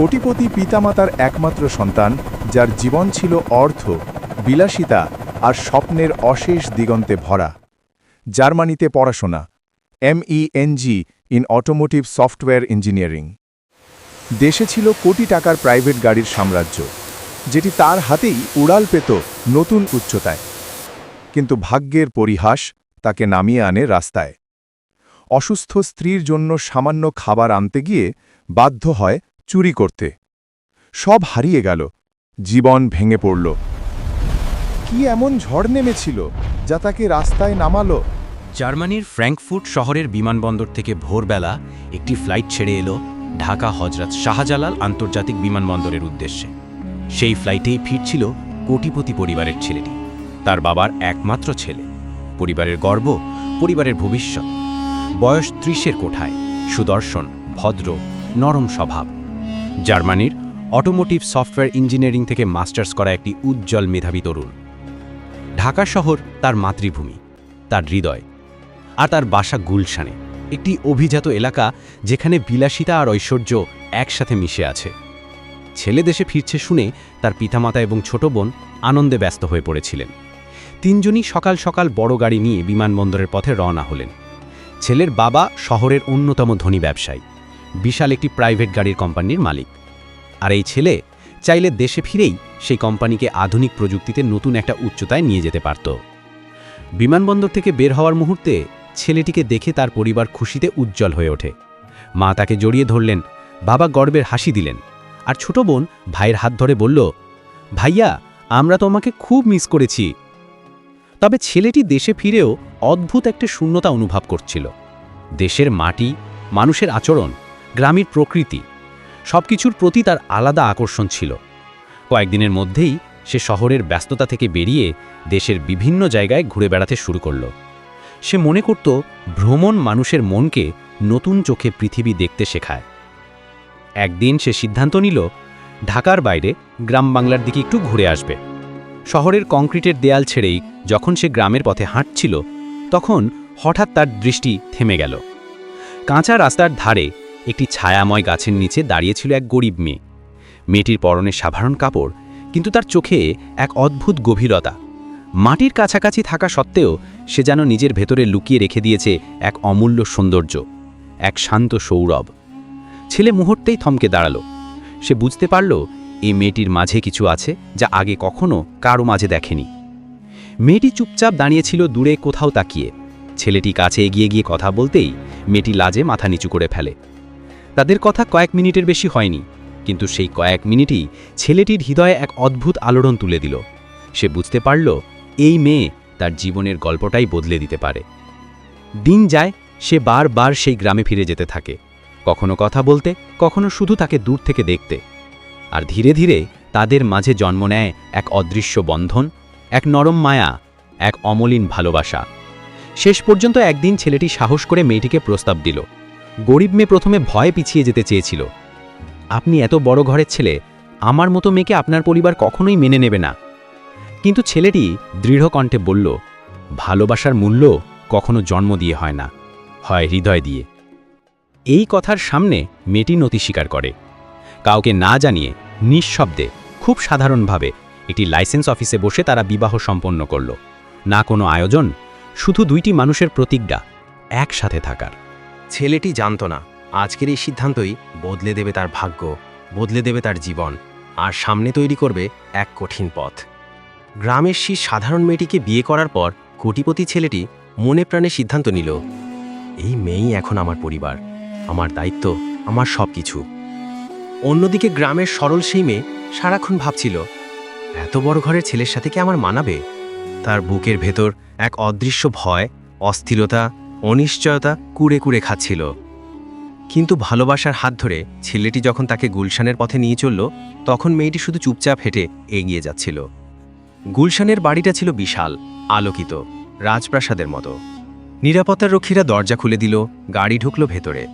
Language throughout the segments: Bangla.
কোটিপতি পিতামাতার একমাত্র সন্তান, যার জীবন ছিল অর্থ, বিলাসিতা আর স্বপ্নের অশেষ দিগন্তে ভরা। জার্মানিতে পড়াশোনা M E N G in automotive software engineering দেশে ছিল কোটি টাকার প্রাইভেট গাড়ির সাম্রাজ্য, যেটি তার হাতেই উড়াল পেত নতুন উচ্চতায়। কিন্তু ভাগ্যের পরিহাস তাকে নামিয়ে আনে রাস্তায়। অসুস্থ স্ত্রীর জন্য সামান্য খাবার আনতে গিয়ে বাধ্য হয় চুরি করতে। সব হারিয়ে গেল। জীবন ভেঙে পড়ল। কি এমন ঝড় নেমেছিল যা তাকে রাস্তায় নামালো? জার্মানির ফ্র্যাঙ্কফুর্ট শহরের বিমানবন্দর থেকে ভোরবেলা একটি ফ্লাইট ছেড়ে এলো ঢাকা হজরত শাহজালাল আন্তর্জাতিক বিমানবন্দরের উদ্দেশ্যে। সেই ফ্লাইটেই ফিরছিল কোটিপতি পরিবারের ছেলেটি। তার বাবার একমাত্র ছেলে। পরিবারের গর্ব, পরিবারের ভবিষ্যৎ। বয়স ত্রিশের কোঠায়। সুদর্শন, ভদ্র, নরম স্বভাব। জার্মানির অটোমোটিভ সফটওয়্যার ইঞ্জিনিয়ারিং থেকে মাস্টার্স করা একটি উজ্জ্বল মেধাবী তরুণ। ঢাকা শহর তার মাতৃভূমি, তার হৃদয় আর তার বাসা গুলশানে, একটি অভিজাত এলাকা যেখানে বিলাসিতা আর ঐশ্বর্য একসাথে মিশে আছে। ছেলে দেশে ফিরছে শুনে তার পিতামাতা এবং ছোট বোন আনন্দে ব্যস্ত হয়ে পড়েছিলেন। তিনজনই সকাল সকাল বড় গাড়ি নিয়ে বিমানবন্দরের পথে রওনা হলেন। ছেলের বাবা শহরের অন্যতম ধনী ব্যবসায়ী। বিশাল একটি প্রাইভেট গাড়ির কোম্পানির মালিক। আর এই ছেলে চাইলে দেশে ফিরেই সেই কোম্পানিকে আধুনিক প্রযুক্তিতে নতুন একটা উচ্চতায় নিয়ে যেতে পারত। বিমানবন্দর থেকে বের হওয়ার মুহূর্তে ছেলেটিকে দেখে তার পরিবার খুশিতে উজ্জ্বল হয়ে ওঠে। মা তাকে জড়িয়ে ধরলেন, বাবা গর্বের হাসি দিলেন আর ছোট বোন ভাইয়ের হাত ধরে বলল, ভাইয়া, আমরা তোমাকে খুব মিস করেছি। তবে ছেলেটি দেশে ফিরেও অদ্ভুত একটা শূন্যতা অনুভব করছিল। দেশের মাটি, মানুষের আচরণ গ্রামের প্রকৃতি। সবকিছুর প্রতি তার আলাদা আকর্ষণ ছিল। কয়েকদিনের মধ্যেই সে শহরের ব্যস্ততা থেকে বেরিয়ে দেশের বিভিন্ন জায়গায় ঘুরে বেড়াতে শুরু করল। সে মনে করত ভ্রমণ মানুষের মনকে নতুন চোখে পৃথিবী দেখতে শেখায়। একদিন সে সিদ্ধান্ত নিল, ঢাকার বাইরে গ্রাম বাংলার দিকে একটু ঘুরে আসবে। শহরের কংক্রিটের দেয়াল ছেড়েই যখন সে গ্রামের পথে হাঁটছিল, তখন হঠাৎ তার দৃষ্টি থেমে গেল। কাঁচা রাস্তার ধারে একটি ছায়াময় গাছের নিচে দাঁড়িয়েছিল এক গরিব মেয়ে। মেয়েটির পরনে সাধারণ কাপড়, কিন্তু তার চোখে এক অদ্ভুত গভীরতা। মাটির কাছাকাছি থাকা সত্ত্বেও সে যেন নিজের ভেতরে লুকিয়ে রেখে দিয়েছে এক অমূল্য সৌন্দর্য, এক শান্ত সৌরভ। ছেলে মুহূর্তেই থমকে দাঁড়াল। সে বুঝতে পারল, এই মেয়েটির মাঝে কিছু আছে যা আগে কখনো কারও মাঝে দেখেনি। মেয়েটি চুপচাপ দাঁড়িয়েছিল দূরে কোথাও তাকিয়ে। ছেলেটি কাছে এগিয়ে গিয়ে কথা বলতেই মেয়েটি লাজে মাথা নিচু করে ফেলে। তাদের কথা কয়েক মিনিটের বেশি হয়নি, কিন্তু সেই কয়েক মিনিটই ছেলেটির হৃদয়ে এক অদ্ভুত আলোড়ন তুলে দিল। সে বুঝতে পারল, এই মেয়ে তার জীবনের গল্পটাই বদলে দিতে পারে। দিন যায়, সে বারবার সেই গ্রামে ফিরে যেতে থাকে। কখনো কথা বলতে, কখনো শুধু তাকে দূর থেকে দেখতে। আর ধীরে ধীরে তাদের মাঝে জন্ম নেয় এক অদৃশ্য বন্ধন, এক নরম মায়া, এক অমলিন ভালোবাসা। শেষ পর্যন্ত একদিন ছেলেটি সাহস করে মেয়েটিকে প্রস্তাব দিল। গরিব মেয়ে প্রথমে ভয়ে পিছিয়ে যেতে চেয়েছিল। আপনি এত বড় ঘরের ছেলে, আমার মতো মেয়েকে আপনার পরিবার কখনোই মেনে নেবে না। কিন্তু ছেলেটি দৃঢ় কণ্ঠে বলল, ভালোবাসার মূল্য কখনো জন্ম দিয়ে হয় না, হয় হৃদয় দিয়ে। এই কথার সামনে মেয়েটি নতি স্বীকার করে। কাউকে না জানিয়ে, নিঃশব্দে, খুব সাধারণভাবে একটি লাইসেন্স অফিসে বসে তারা বিবাহ সম্পন্ন করল। না কোনো আয়োজন, শুধু দুইটি মানুষের প্রতিজ্ঞা, একসাথে থাকার। ছেলেটি জানত না, আজকের এই সিদ্ধান্তই বদলে দেবে তার ভাগ্য, বদলে দেবে তার জীবন, আর সামনে তৈরি করবে এক কঠিন পথ। গ্রামের সেই সাধারণ মেয়েটিকে বিয়ে করার পর কোটিপতি ছেলেটি মনে প্রাণে সিদ্ধান্ত নিল, এই মেয়েই এখন আমার পরিবার, আমার দায়িত্ব, আমার সব কিছু অন্যদিকে গ্রামের সরল সেই মেয়ে সারাক্ষণ ভাবছিল, এত বড় ঘরের ছেলের সাথে কি আমার মানাবে? তার বুকের ভেতর এক অদৃশ্য ভয়, অস্থিরতা অনিশ্চয়তা কুড়ে কুড়ে খাচ্ছিল। কিন্তু ভালোবাসার হাত ধরে ছেলেটি যখন তাকে গুলশানের পথে নিয়ে চলল, তখন মেয়েটি শুধু চুপচাপ হেঁটে এগিয়ে যাচ্ছিল। গুলশানের বাড়িটা ছিল বিশাল, আলোকিত, রাজপ্রাসাদের মতো। নিরাপত্তার রক্ষীরা দরজা খুলে দিল, গাড়ি ঢুকল ভেতরে।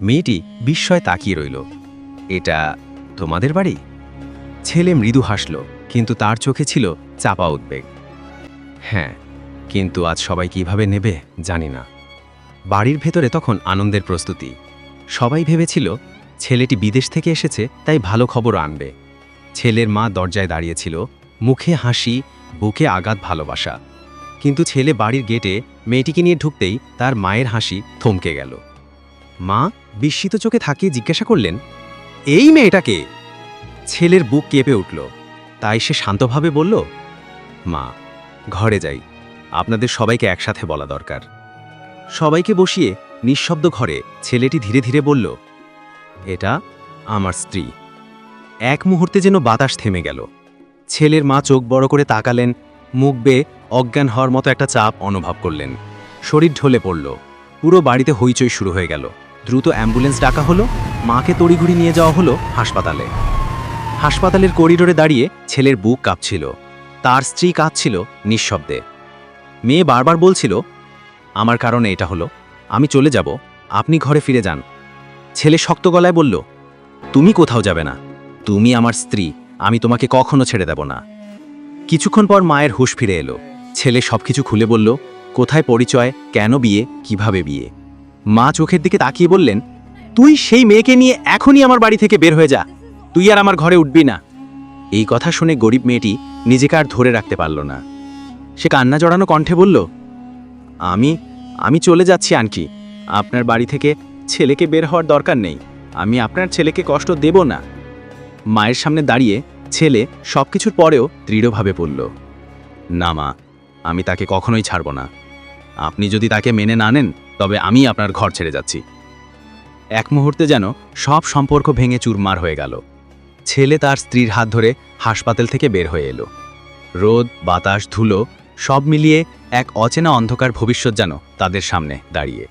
মেয়েটি বিস্ময় তাকিয়ে রইল। এটা তোমাদের বাড়ি? ছেলে মৃদু হাসল, কিন্তু তার চোখে ছিল চাপা উদ্বেগ। হ্যাঁ কিন্তু আজ সবাই কীভাবে নেবে জানি না। বাড়ির ভেতরে তখন আনন্দের প্রস্তুতি। সবাই ভেবেছিল, ছেলেটি বিদেশ থেকে এসেছে, তাই ভালো খবর আনবে। ছেলের মা দরজায় দাঁড়িয়েছিল, মুখে হাসি, বুকে আঘাত ভালোবাসা। কিন্তু ছেলে বাড়ির গেটে মেয়েটিকে নিয়ে ঢুকতেই তার মায়ের হাসি থমকে গেল। মা, বিস্মিত চোখে থাকিয়ে জিজ্ঞাসা করলেন, এই মেয়েটাকে? ছেলের বুক কেঁপে উঠল। তাই সে শান্তভাবে বলল, মা, ঘরে যাই। আপনাদের সবাইকে একসাথে বলা দরকার। সবাইকে বসিয়ে নিঃশব্দ ঘরে ছেলেটি ধীরে ধীরে বলল, এটা আমার স্ত্রী। এক মুহূর্তে যেন বাতাস থেমে গেল। ছেলের মা চোখ বড় করে তাকালেন, মুখ বেয়ে অজ্ঞান হওয়ার মতো একটা চাপ অনুভব করলেন। শরীর ঢলে পড়ল, পুরো বাড়িতে হইচই শুরু হয়ে গেল। দ্রুত অ্যাম্বুলেন্স ডাকা হলো, মাকে তড়িঘড়ি নিয়ে যাওয়া হলো হাসপাতালে। হাসপাতালের করিডোরে দাঁড়িয়ে ছেলের বুক কাঁপছিল, তার স্ত্রী কাঁদছিল নিঃশব্দে। মেয়ে বারবার বলছিল আমার কারণে এটা হলো। আমি চলে যাব। আপনি ঘরে ফিরে যান। ছেলে শক্ত গলায় বলল, তুমি কোথাও যাবে না। তুমি আমার স্ত্রী। আমি তোমাকে কখনো ছেড়ে দেব না। কিছুক্ষণ পর মায়ের হুঁশ ফিরে এলো। ছেলে সবকিছু খুলে বলল, কোথায় পরিচয়? কেন বিয়ে? কীভাবে বিয়ে? মা চোখের দিকে তাকিয়ে বললেন, তুই সেই মেয়েকে নিয়ে এখনই আমার বাড়ি থেকে বের হয়ে যা। তুই আর আমার ঘরে উঠবি না। এই কথা শুনে গরিব মেয়েটি নিজেকে আর ধরে রাখতে পারল না। সে কান্না জড়ানো কণ্ঠে বলল আমি আমি চলে যাচ্ছি আনকি। আপনার বাড়ি থেকে ছেলেকে বের হওয়ার দরকার নেই। আমি আপনার ছেলেকে কষ্ট দেব না। মায়ের সামনে দাঁড়িয়ে ছেলে সব কিছুর পরেও দৃঢ়ভাবে বলল, না মা, আমি তাকে কখনোই ছাড়ব না। আপনি যদি তাকে মেনে না নেন, তবে আমি আপনার ঘর ছেড়ে যাচ্ছি। এক মুহূর্তে যেন সব সম্পর্ক ভেঙে চুরমার হয়ে গেল। ছেলে তার স্ত্রীর হাত ধরে হাসপাতাল থেকে বের হয়ে এলো। রোদ, বাতাস, ধুলো সব মিলিয়ে এক অচেনা অন্ধকার ভবিষ্যৎ যেন তাদের সামনে দাঁড়িয়ে।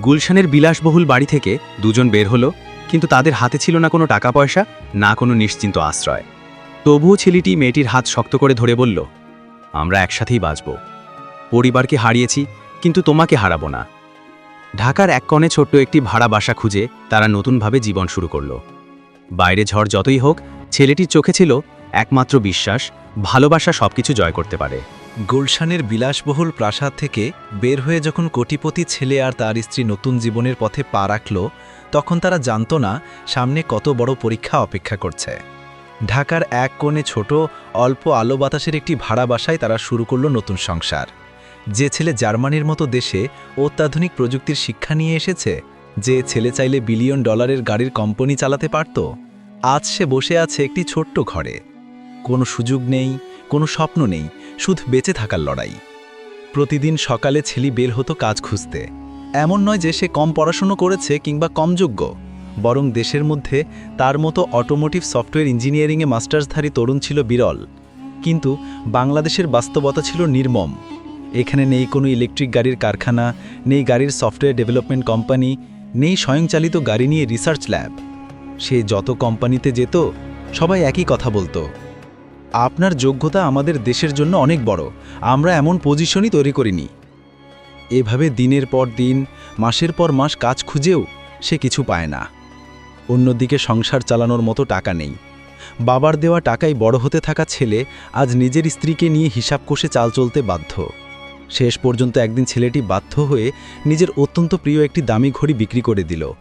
গুলশানের বিলাসবহুল বাড়ি থেকে দুজন বের হলো, কিন্তু তাদের হাতে ছিল না কোনো টাকা পয়সা, না কোনো নিশ্চিন্ত আশ্রয়। তবুও ছেলেটি মেয়েটির হাত শক্ত করে ধরে বলল, আমরা একসাথেই বাঁচব। পরিবারকে হারিয়েছি, কিন্তু তোমাকে হারাবো না। ঢাকার এক কণে ছোট্ট একটি ভাড়া বাসা খুঁজে তারা নতুনভাবে জীবন শুরু করল। বাইরে ঝড় যতই হোক, ছেলেটির চোখে ছিল একমাত্র বিশ্বাস, ভালোবাসা সবকিছু জয় করতে পারে। গুলশানের বিলাসবহুল প্রাসাদ থেকে বের হয়ে যখন কোটিপতি ছেলে আর তার স্ত্রী নতুন জীবনের পথে পা রাখল, তখন তারা জানত না সামনে কত বড় পরীক্ষা অপেক্ষা করছে। ঢাকার এক কোণে ছোট, অল্প আলো বাতাসের একটি ভাড়া বাসায় তারা শুরু করল নতুন সংসার। যে ছেলে জার্মানির মতো দেশে অত্যাধুনিক প্রযুক্তির শিক্ষা নিয়ে এসেছে, যে ছেলে চাইলে বিলিয়ন ডলারের গাড়ির কোম্পানি চালাতে পারত, আজ সে বসে আছে একটি ছোট্ট ঘরে। কোনো সুযোগ নেই, কোনো স্বপ্ন নেই শুধু বেঁচে থাকার লড়াই। প্রতিদিন সকালে ছেলি বের হতো কাজ খুঁজতে। এমন নয় যে সে কম পড়াশুনো করেছে কিংবা কম যোগ্য বরং দেশের মধ্যে তার মতো অটোমোটিভ সফটওয়্যার ইঞ্জিনিয়ারিংয়ে মাস্টার্সধারী তরুণ ছিল বিরল। কিন্তু বাংলাদেশের বাস্তবতা ছিল নির্মম। এখানে নেই কোনো ইলেকট্রিক গাড়ির কারখানা, নেই গাড়ির সফটওয়্যার ডেভেলপমেন্ট কোম্পানি নেই স্বয়ংচালিত গাড়ি নিয়ে রিসার্চ ল্যাব সে যত কোম্পানিতে যেত, সবাই একই কথা বলতো। আপনার যোগ্যতা আমাদের দেশের জন্য অনেক বড়। আমরা এমন পজিশনই তৈরি করিনি। এভাবে দিনের পর দিন, মাসের পর মাস কাজ খুঁজেও সে কিছু পায় না। অন্যদিকে সংসার চালানোর মতো টাকা নেই। বাবার দেওয়া টাকায় বড় হতে থাকা ছেলে আজ নিজের স্ত্রীকে নিয়ে হিসাব কষে চাল চলতে বাধ্য। শেষ পর্যন্ত একদিন ছেলেটি বাধ্য হয়ে নিজের অত্যন্ত প্রিয় একটি দামি ঘড়ি বিক্রি করে দিল।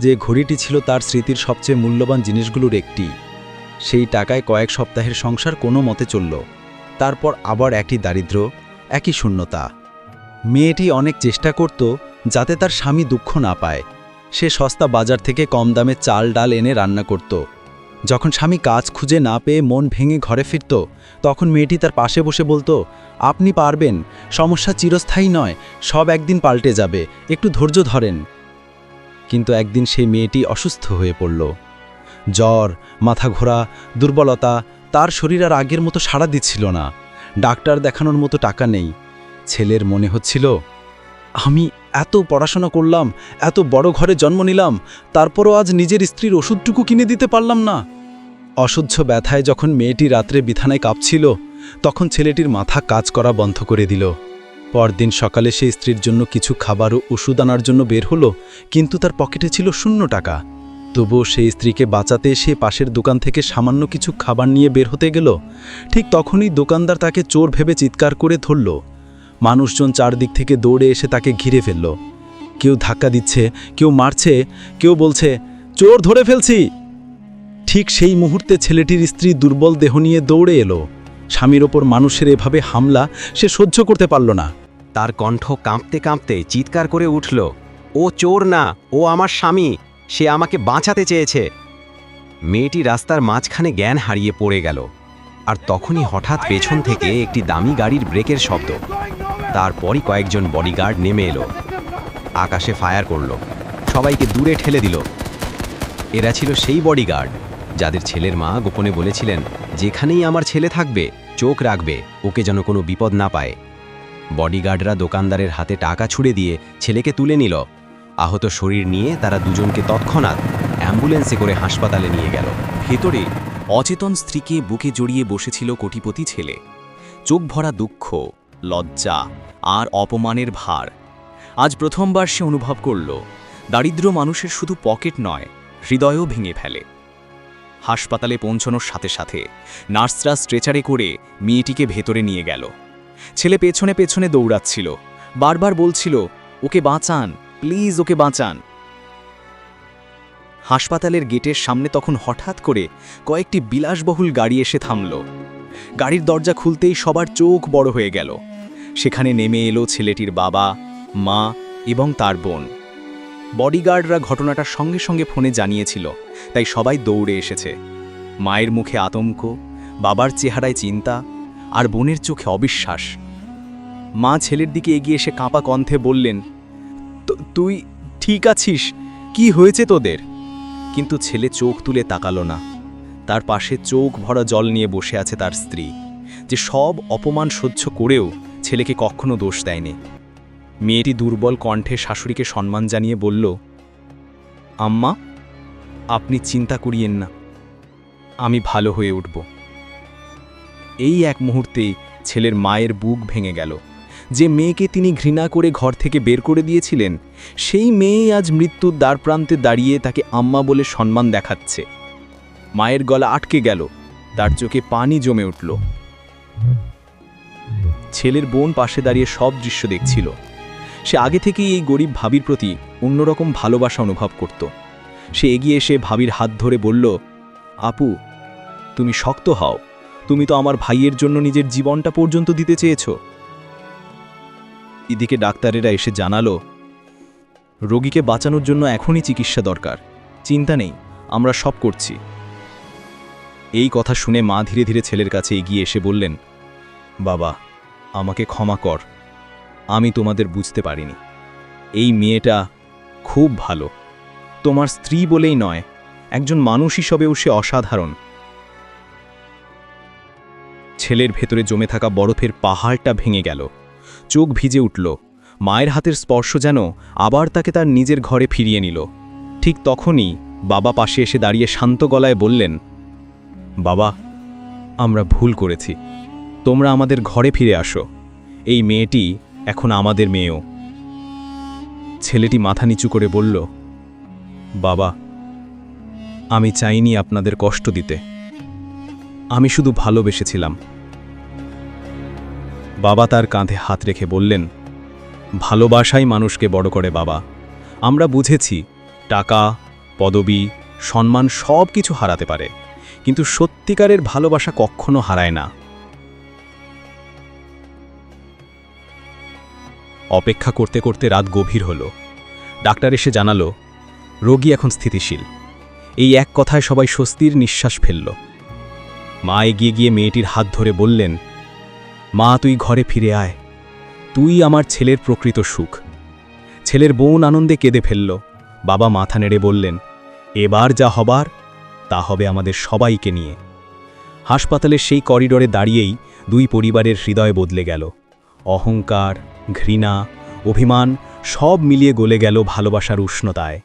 যে ঘড়িটি ছিল তার স্মৃতির সবচেয়ে মূল্যবান জিনিসগুলোর একটি। সেই টাকায় কয়েক সপ্তাহের সংসার কোনো মতে চলল। তারপর আবার একই দারিদ্র, একই শূন্যতা। মেয়েটি অনেক চেষ্টা করত যাতে তার স্বামী দুঃখ না পায়। সে সস্তা বাজার থেকে কম দামে চাল, ডাল এনে রান্না করত। যখন স্বামী কাজ খুঁজে না পেয়ে মন ভেঙে ঘরে ফিরত, তখন মেয়েটি তার পাশে বসে বলতো, আপনি পারবেন, সমস্যা চিরস্থায়ী নয়, সব একদিন পাল্টে যাবে, একটু ধৈর্য ধরেন। কিন্তু একদিন সেই মেয়েটি অসুস্থ হয়ে পড়ল। জ্বর মাথা ঘোরা দুর্বলতা, তার শরীর আর আগের মতো সাড়া দিচ্ছিল না। ডাক্তার দেখানোর মতো টাকা নেই। ছেলের মনে হচ্ছিল, আমি এত পড়াশোনা করলাম, এত বড় ঘরে জন্ম নিলাম, তারপরও আজ নিজের স্ত্রীর ওষুধটুকু কিনে দিতে পারলাম না। অসহ্য ব্যথায় যখন মেয়েটি রাত্রে বিছানায় কাঁপছিল, তখন ছেলেটির মাথা কাজ করা বন্ধ করে দিল। পরদিন সকালে সে স্ত্রীর জন্য কিছু খাবার ও ওষুধ আনার জন্য বের হলো, কিন্তু তার পকেটে ছিল শূন্য টাকা। তবুও সেই স্ত্রীকে বাঁচাতে সে পাশের দোকান থেকে সামান্য কিছু খাবার নিয়ে বের হতে গেল। ঠিক তখনই দোকানদার তাকে চোর ভেবে চিৎকার করে ধরল। মানুষজন চারদিক থেকে দৌড়ে এসে তাকে ঘিরে ফেলল। কেউ ধাক্কা দিচ্ছে, কেউ মারছে, কেউ বলছে, চোর ধরে ফেলছি! ঠিক সেই মুহূর্তে ছেলেটির স্ত্রী দুর্বল দেহ নিয়ে দৌড়ে এলো। স্বামীর ওপর মানুষের এভাবে হামলা সে সহ্য করতে পারল না। তার কণ্ঠ কাঁপতে কাঁপতে চিৎকার করে উঠল, ও চোর না, ও আমার স্বামী! সে আমাকে বাঁচাতে চেয়েছে। মেয়েটি রাস্তার মাঝখানে জ্ঞান হারিয়ে পড়ে গেল, আর তখনই হঠাৎ পেছন থেকে একটি দামি গাড়ির ব্রেকের শব্দ। তারপরই কয়েকজন বডিগার্ড নেমে এলো। আকাশে ফায়ার করল। সবাইকে দূরে ঠেলে দিল। এরা ছিল সেই বডিগার্ড যাদের ছেলের মা গোপনে বলেছিলেন, যেখানেই আমার ছেলে থাকবে, চোখ রাখবে, ওকে যেন কোনো বিপদ না পায়। বডিগার্ডরা দোকানদারের হাতে টাকা ছুড়ে দিয়ে ছেলেকে তুলে নিল। আহত শরীর নিয়ে তারা দুজনকে তৎক্ষণাৎ অ্যাম্বুলেন্সে করে হাসপাতালে নিয়ে গেল। ভেতরে অচেতন স্ত্রীকে বুকে জড়িয়ে বসেছিল কোটিপতি ছেলে। চোখ ভরা দুঃখ, লজ্জা আর অপমানের ভার। আজ প্রথমবার সে অনুভব করল, দারিদ্র মানুষের শুধু পকেট নয়, হৃদয়ও ভেঙে ফেলে। হাসপাতালে পৌঁছানোর সাথে সাথে নার্সরা স্ট্রেচারে করে মেয়েটিকে ভেতরে নিয়ে গেল। ছেলে পেছনে পেছনে দৌড়াচ্ছিল, বারবার বলছিল, ওকে বাঁচান। প্লিজ ওকে বাঁচান। হাসপাতালের গেটের সামনে তখন হঠাৎ করে কয়েকটি বিলাসবহুল গাড়ি এসে থামল। গাড়ির দরজা খুলতেই সবার চোখ বড় হয়ে গেল। সেখানে নেমে এলো ছেলেটির বাবা, মা এবং তার বোন। বডিগার্ডরা ঘটনাটা সঙ্গে সঙ্গে ফোনে জানিয়েছিল, তাই সবাই দৌড়ে এসেছে। মায়ের মুখে আতঙ্ক, বাবার চেহারায় চিন্তা আর বোনের চোখে অবিশ্বাস। মা ছেলের দিকে এগিয়ে এসে কাঁপা কণ্ঠে বললেন "তু- তুই ঠিক আছিস? কি হয়েছে তোদের? কিন্তু ছেলে চোখ তুলে তাকালো না। তার পাশে চোখ ভরা জল নিয়ে বসে আছে তার স্ত্রী। যে সব অপমান সহ্য করেও ছেলেকে কখনো দোষ দেয়নি। মেয়েটি দুর্বল কণ্ঠে শাশুড়িকে সম্মান জানিয়ে বলল, আম্মা, আপনি চিন্তা করিয়েন না। আমি ভালো হয়ে উঠব। এই এক মুহূর্তেই ছেলের মায়ের বুক ভেঙে গেল। যে মেয়েকে তিনি ঘৃণা করে ঘর থেকে বের করে দিয়েছিলেন, সেই মেয়ে আজ মৃত্যুর দ্বারপ্রান্তে দাঁড়িয়ে তাকে আম্মা বলে সম্মান দেখাচ্ছে। মায়ের গলা আটকে গেল, তার চোখে পানি জমে উঠল। ছেলের বোন পাশে দাঁড়িয়ে সব দৃশ্য দেখছিল। সে আগে থেকেই এই গরিব ভাবির প্রতি অন্যরকম ভালোবাসা অনুভব করত। সে এগিয়ে এসে ভাবির হাত ধরে বলল, আপু, তুমি শক্ত হও। তুমি তো আমার ভাইয়ের জন্য নিজের জীবনটা পর্যন্ত দিতে চেয়েছো। এদিকে ডাক্তারেরা এসে জানালো, রোগীকে বাঁচানোর জন্য এখনই চিকিৎসা দরকার। চিন্তা নেই, আমরা সব করছি। এই কথা শুনে মা ধীরে ধীরে ছেলের কাছে এগিয়ে এসে বললেন, বাবা, আমাকে ক্ষমা কর, আমি তোমাদের বুঝতে পারিনি। এই মেয়েটা খুব ভালো। তোমার স্ত্রী বলেই নয়, একজন মানুষ হিসেবেও সে অসাধারণ। ছেলের ভেতরে জমে থাকা বরফের পাহাড়টা ভেঙে গেল। চোখ ভিজে উঠল। মায়ের হাতের স্পর্শ যেন আবার তাকে তার নিজের ঘরে ফিরিয়ে নিল। ঠিক তখনই বাবা পাশে এসে দাঁড়িয়ে শান্ত গলায় বললেন, বাবা, আমরা ভুল করেছি। তোমরা আমাদের ঘরে ফিরে আসো। এই মেয়েটি এখন আমাদের মেয়েও। ছেলেটি মাথা নিচু করে বলল, বাবা, আমি চাইনি আপনাদের কষ্ট দিতে। আমি শুধু ভালোবেসেছিলাম। বাবা তার কাঁধে হাত রেখে বললেন, ভালোবাসাই মানুষকে বড় করে, বাবা। আমরা বুঝেছি, টাকা, পদবি, সম্মান সব কিছু হারাতে পারে, কিন্তু সত্যিকারের ভালোবাসা কখনো হারায় না। অপেক্ষা করতে করতে রাত গভীর হল। ডাক্তার এসে জানালো, রোগী এখন স্থিতিশীল। এই এক কথায় সবাই স্বস্তির নিঃশ্বাস ফেলল। মা এগিয়ে গিয়ে মেয়েটির হাত ধরে বললেন মা, তুই ঘরে ফিরে আয়। তুই আমার ছেলের প্রকৃত সুখ। ছেলের বোন আনন্দে কেঁদে ফেলল। বাবা মাথা নেড়ে বললেন, এবার যা হবার, তা হবে আমাদের সবাইকে নিয়ে। হাসপাতালের সেই করিডোরে দাঁড়িয়েই দুই পরিবারের হৃদয় বদলে গেল। অহংকার, ঘৃণা, অভিমান সব মিলিয়ে গলে গেল ভালোবাসার উষ্ণতায়।